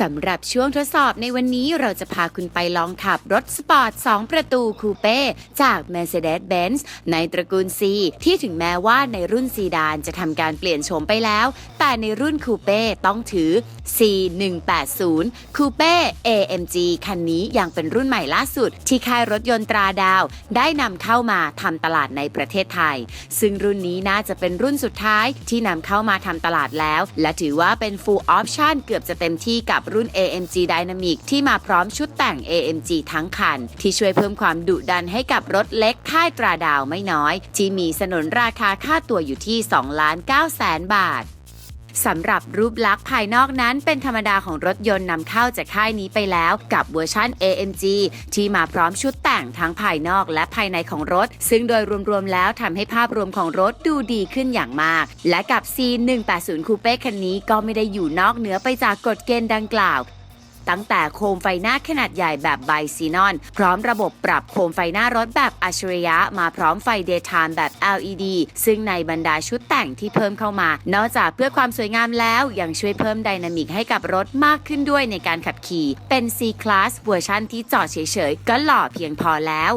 สำหรับช่วงทดสอบในวันนี้เราจะพาคุณไปลองขับรถสปอร์ต 2 ประตูคูเป้จาก Mercedes-Benz ในตระกูล C ที่ถึงแม้ว่าในรุ่นซีดานจะทำการเปลี่ยนโฉมไปแล้ว แต่ในรุ่นคูเป้ต้องถือ C180 คูเป้ AMG คันนี้ยังเป็นรุ่นใหม่ล่าสุด ที่ค่ายรถยนต์ตราดาว ได้นำเข้ามาทำตลาดในประเทศไทย ซึ่งรุ่นนี้น่าจะเป็นรุ่นสุดท้ายที่นำเข้ามาทำตลาดแล้ว และถือว่าเป็น full option เกือบจะเต็มที่กับรุ่น AMG Dynamic ที่มาพร้อมชุดแต่ง AMG ทั้งคัน ที่ช่วยเพิ่มความดุดันให้กับรถเล็กค่ายตราดาวไม่น้อย ที่มีสนนราคาค่าตัวอยู่ที่2ล้าน9แสนบาท สำหรับรูปลักษณ์ภายนอกนั้นเป็นธรรมดาของรถยนต์นำเข้าจากค่ายนี้ไปแล้วกับเวอร์ชัน AMG ที่มาพร้อมชุดแต่งทั้งภายนอกและภายในของรถ ซึ่งโดยรวมๆแล้วทำให้ภาพรวมของรถดูดีขึ้นอย่างมาก และกับ C180 Coupe คันนี้ก็ไม่ได้อยู่นอกเหนือไปจากกฎเกณฑ์ดังกล่าว ตั้งแต่โคมไฟหน้าขนาดใหญ่แบบไบซีนอน พร้อมระบบปรับโคมไฟหน้ารถแบบอัจฉริยะ มาพร้อมไฟ Daytime แบบ LED ซึ่งในบรรดาชุดแต่งที่เพิ่มเข้ามา นอกจากเพื่อความสวยงามแล้วยังช่วยเพิ่มไดนามิกให้กับรถมากขึ้นด้วยในการขับขี่ เป็น C-Class เวอร์ชันที่จอดเฉยๆ ก็หล่อเพียงพอแล้ว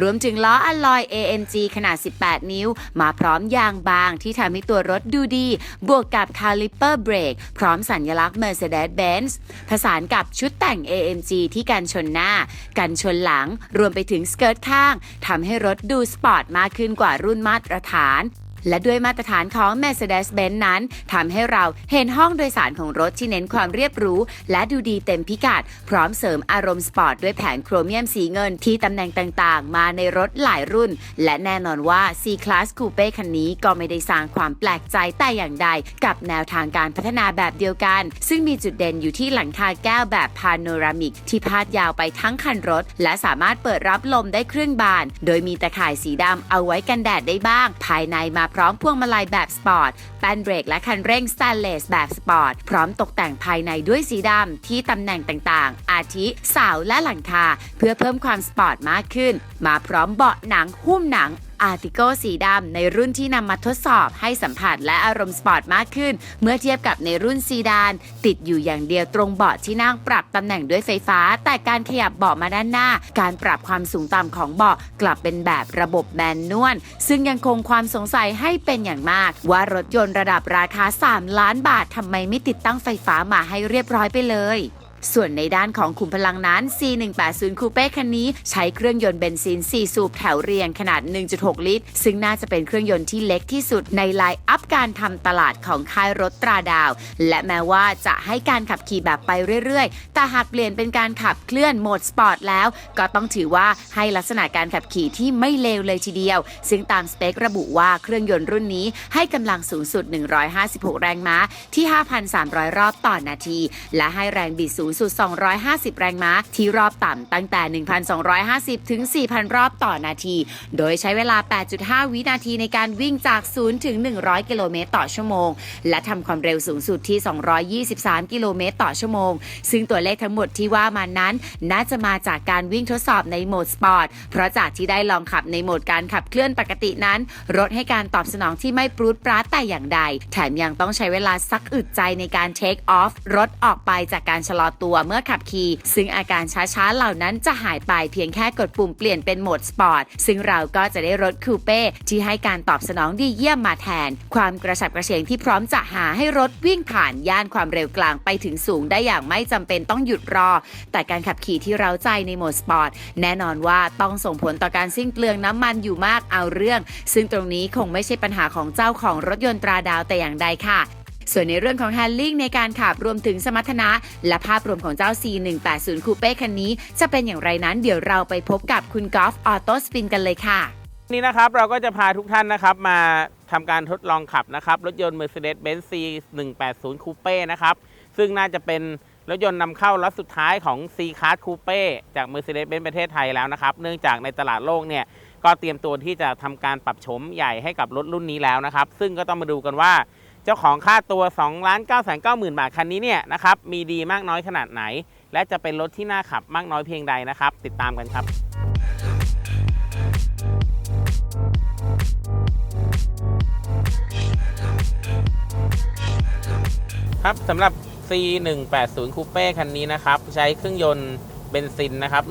รวมถึงล้ออะลอย AMG ขนาด 18 นิ้ว มาพร้อมยางบางที่ทำให้ตัวรถดูดี บวกกับคาลิเปอร์เบรกพร้อมสัญลักษณ์ Mercedes-Benz ผสานกับชุดแต่ง AMG ที่กันชนหน้า กันชนหลัง รวมไปถึงสเกิร์ตข้างทำให้รถดูสปอร์ตมากขึ้นกว่ารุ่นมาตรฐาน และด้วยมาตรฐานของ Mercedes-Benz นั้นทำให้เราเห็นห้องโดยสารของรถที่เน้นความเรียบรู้ และดูดีเต็มพิกัด พร้อมเสริมอารมณ์สปอร์ตด้วยแผงโครเมียมสีเงินที่ตำแหน่งต่างๆ มาในรถหลายรุ่น และแน่นอนว่า C-Class Coupe คันนี้ก็ไม่ได้สร้างความแปลกใจแต่อย่างใด กับแนวทางการพัฒนาแบบเดียวกัน ซึ่งมีจุดเด่นอยู่ที่หลังคาแก้วแบบพาโนรามิก ที่พาดยาวไปทั้งคันรถ และสามารถเปิดรับลมได้ครึ่งบาน โดยมีตะข่ายสีดำเอาไว้กันแดดได้บ้าง ภายในมาพร้อมพวงมาลัยแบบสปอร์ตแป้นเบรกและคันเร่งสแตนเลสแบบสปอร์ต พร้อมตกแต่งภายในด้วยสีดำที่ตำแหน่งต่างๆ อาทิเสาและหลังคา เพื่อเพิ่มความสปอร์ตมากขึ้น มาพร้อมเบาะหนังหุ้มหนังอาร์ติโกสีดำในรุ่นที่นำมาทดสอบให้สัมผัสและอารมณ์สปอร์ตมากขึ้น เมื่อเทียบกับในรุ่นซีดาน ติดอยู่อย่างเดียวตรงเบาะที่นั่งปรับตำแหน่งด้วยไฟฟ้า แต่การขยับเบาะมาด้านหน้า การปรับความสูงต่ำของเบาะกลับเป็นแบบระบบแมนนวลซึ่งยังคงความสงสัยให้เป็นอย่างมาก ว่ารถยนต์ระดับราคา 3 ล้านบาททำไมไม่ติดตั้งไฟฟ้ามาให้เรียบร้อยไปเลย ส่วนในด้านของขุมพลังนั้น C180 Coupe คันนี้ใช้เครื่องยนต์เบนซิน 4 สูบแถวเรียงขนาด 1.6 ลิตร ซึ่งน่าจะเป็นเครื่องยนต์ที่เล็กที่สุดในไลน์อัพการทำตลาดของค่ายรถตราดาว และแม้ว่าจะให้การขับขี่แบบไปเรื่อยๆ แต่หากเปลี่ยนเป็นการขับเคลื่อนโหมดสปอร์ตแล้ว ก็ต้องถือว่าให้ลักษณะการขับขี่ที่ไม่เลวเลยทีเดียว ซึ่งตามสเปคระบุว่าเครื่องยนต์รุ่นนี้ให้กำลังสูงสุด 156 แรงม้าที่ 5,300 รอบต่อนาที และให้แรงบิดสูงสุด 250 แรงม้า ที่รอบต่ำตั้งแต่ 1,250 ถึง 4,000 รอบต่อนาที โดยใช้เวลา 8.5 วินาทีในการวิ่งจาก 0 ถึง 100 กิโลเมตรต่อชั่วโมง และทำความเร็วสูงสุดที่ 223 กิโลเมตรต่อชั่วโมง ซึ่งตัวเลขทั้งหมดที่ว่ามานั้น น่าจะมาจากการวิ่งทดสอบในโหมดสปอร์ต เพราะจากที่ได้ลองขับในโหมดการขับเคลื่อนปกตินั้น รถให้การตอบสนองที่ไม่ปรูดปราดแต่อย่างใด แถมยังต้องใช้เวลาซักอึดใจในการเทคออฟรถออกไปจากการชะลอตัวเมื่อขับขี่ ซึ่งอาการช้าๆเหล่านั้นจะหายไปเพียงแค่กดปุ่มเปลี่ยนเป็นโหมดสปอร์ต ซึ่งเราก็จะได้รถคูเป้ที่ให้การตอบสนองดีเยี่ยมมาแทน ความกระฉับกระเฉงที่พร้อมจะหาให้รถวิ่งผ่านย่านความเร็วกลางไปถึงสูงได้อย่างไม่จำเป็นต้องหยุดรอ แต่การขับขี่ที่เราใจในโหมดสปอร์ตแน่นอนว่าต้องส่งผลต่อการสิ้นเปลืองน้ำมันอยู่มากเอาเรื่อง ซึ่งตรงนี้คงไม่ใช่ปัญหาของเจ้าของรถยนต์ตราดาวแต่อย่างใดค่ะ ส่วนในเรื่องของแฮนลิ่งในการขับรวมถึงสมรรถนะ และภาพรวมของเจ้า C180 Coupe คันนี้ จะเป็นอย่างไรนั้นเดี๋ยวเราไปพบกับคุณกอล์ฟออโต้สปินกันเลยค่ะวันนี้นะครับเราก็จะพาทุกท่านนะครับมาทำการทดลองขับนะครับรถยนต์ Mercedes-Benz C 1 8 0 Coupe นะครับซึ่งน่าจะเป็นรถยนต์นำเข้าล็อตสุดท้ายของ C Class Coupe จาก Mercedes-Benz ประเทศไทยแล้วนะครับ เนื่องจากในตลาดโลกเนี่ยก็เตรียมตัวที่จะทำการปรับโฉมใหญ่ให้กับรถรุ่นนี้แล้วนะครับ ซึ่งก็ต้องมาดูกันว่า เจ้าของค่าตัว2 9 9 0 0 0 0 บาทคันนี้เนี่ยนะครับมีดีมากน้อยขนาดไหน และจะเป็นรถที่น่าขับมากน้อยเพียงใดนะครับ ติดตามกันครับครับสำหรับ C 1 8 0คูเป้คันนี้นะครับ ใช้เครื่องยนต์เบนซินนะครับ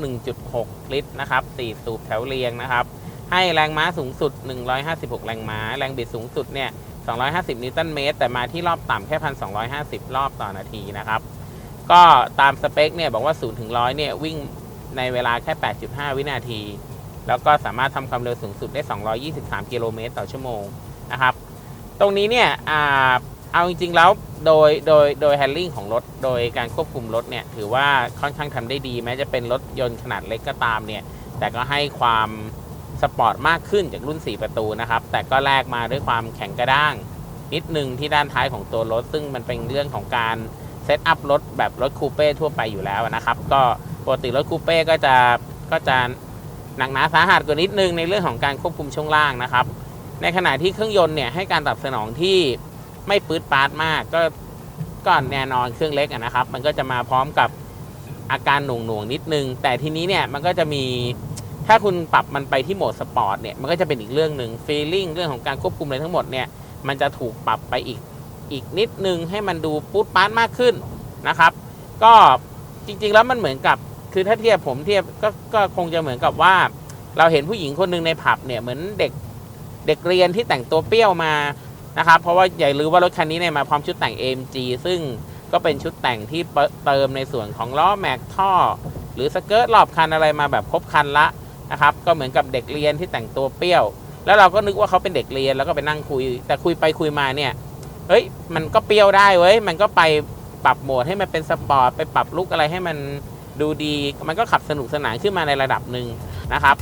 1.6 ลิตรนะครับ 4 สูบแถวเรียงนะครับ ให้แรงม้าสูงสุด 156 แรงม้า แรงบิดสูงสุดเนี่ย 250 นิวตันเมตร แต่มาที่รอบต่ำแค่ 1,250 รอบต่อนาทีนะครับ ก็ตามสเปคเนี่ยบอกว่า 0 ถึง 100 เนี่ย วิ่งในเวลาแค่ 8.5 วินาที แล้วก็สามารถทำความเร็วสูงสุดได้ 223 กิโลเมตรต่อชั่วโมงนะครับ ตรงนี้เนี่ยอ่าเอาจริงๆแล้วโดยโดยโดยแฮนดิ้งของรถ โดยการควบคุมรถเนี่ยถือว่าค่อนข้างทำได้ดี แม้จะเป็นรถยนต์ขนาดเล็กก็ตามเนี่ย แต่ก็ให้ความ สปอร์ตมากขึ้นจากรุ่น 4 ประตูนะครับ แต่ก็แลกมาด้วยความแข็งกระด้าง นิดนึงที่ด้านท้ายของตัวรถ ซึ่งมันเป็นเรื่องของการเซตอัพรถแบบรถคูเป้ทั่วไปอยู่แล้วนะครับ ก็ปกติรถคูเป้ก็จะก็จะหนักหนาสาหัสกว่านิดนึงในเรื่องของการควบคุมช่วงล่างนะครับ ในขณะที่เครื่องยนต์เนี่ยให้การตอบสนองที่ไม่ปื๊ดปาดมาก ก็ก็แน่นอนเครื่องเล็กนะครับ มันก็จะมาพร้อมกับอาการหน่วงหน่วงๆนิดนึง แต่ทีนี้เนี่ยมันก็จะมี ถ้าคุณปรับมันไปที่โหมดสปอร์ตเนี่ยมันก็จะเป็นอีกเรื่องหนึ่งฟีลลิ่งเรื่องของการควบคุมอะไรทั้งหมดเนี่ยมันจะถูกปรับไปอีกอีกนิดนึงให้มันดูปุ๊ดปาดมากขึ้นนะครับ ก็จริงๆแล้วมันเหมือนกับคือถ้าเทียบผมเทียบก็ก็คงจะเหมือนกับว่า เราเห็นผู้หญิงคนหนึ่งในผับเนี่ยเหมือนเด็กเด็กเรียนที่แต่งตัวเปรี้ยวมานะครับ เพราะว่าอย่าลืมว่ารถคันนี้เนี่ยมาพร้อมชุดแต่ง AMG ซึ่งก็เป็นชุดแต่งที่เติมในส่วนของล้อแม็กท่อ หรือสเกิร์ตรอบคันอะไรมาแบบครบคันละ นะครับก็เหมือนกับเด็กเรียนที่แต่งตัวเปรี้ยว แล้วเราก็นึกว่าเขาเป็นเด็กเรียนแล้วก็ไปนั่งคุย แต่คุยไปคุยมาเนี่ยเฮ้ยมันก็เปรี้ยวได้เว้ยมันก็ไปปรับโหมดให้มันเป็นสปอร์ตไปปรับลุกอะไรให้มันดูดี มันก็ขับสนุกสนานขึ้นมาในระดับหนึ่งนะครับ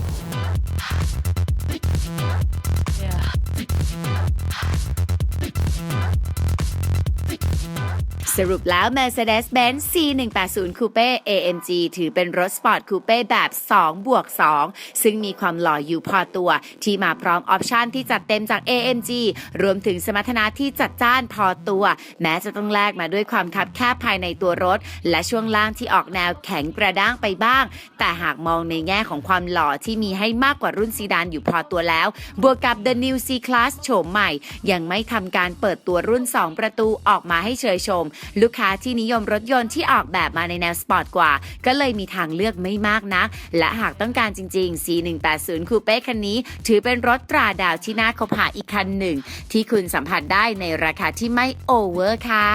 สรุปแล้ว Mercedes-Benz C180 Coupe AMG ถือเป็นรถสปอร์ตคูเป้แบบ 2 บวก 2 ซึ่งมีความหล่ออยู่พอตัว ที่มาพร้อมออปชันที่จัดเต็มจาก AMG รวมถึงสมรรถนะที่จัดจ้านพอตัว แม้จะต้องแลกมาด้วยความคับแคบภายในตัวรถ และช่วงล่างที่ออกแนวแข็งกระด้างไปบ้าง แต่หากมองในแง่ของความหล่อที่มีให้มากกว่ารุ่นซีดานอยู่พอตัวแล้ว บวกกับ The New C-Class โฉมใหม่ ยังไม่ทำการเปิดตัวรุ่น 2 ประตูออกมาให้เชยชม ลูกค้าที่นิยมรถยนต์ที่ออกแบบมาในแนวสปอร์ตกว่า ก็เลยมีทางเลือกไม่มากนัก และหากต้องการจริง ๆ C180 Coupe คันนี้ ถือเป็นรถตราดาวที่น่าคบหาอีกคันหนึ่ง ที่คุณสัมผัสได้ในราคาที่ไม่โอเวอร์ค่ะ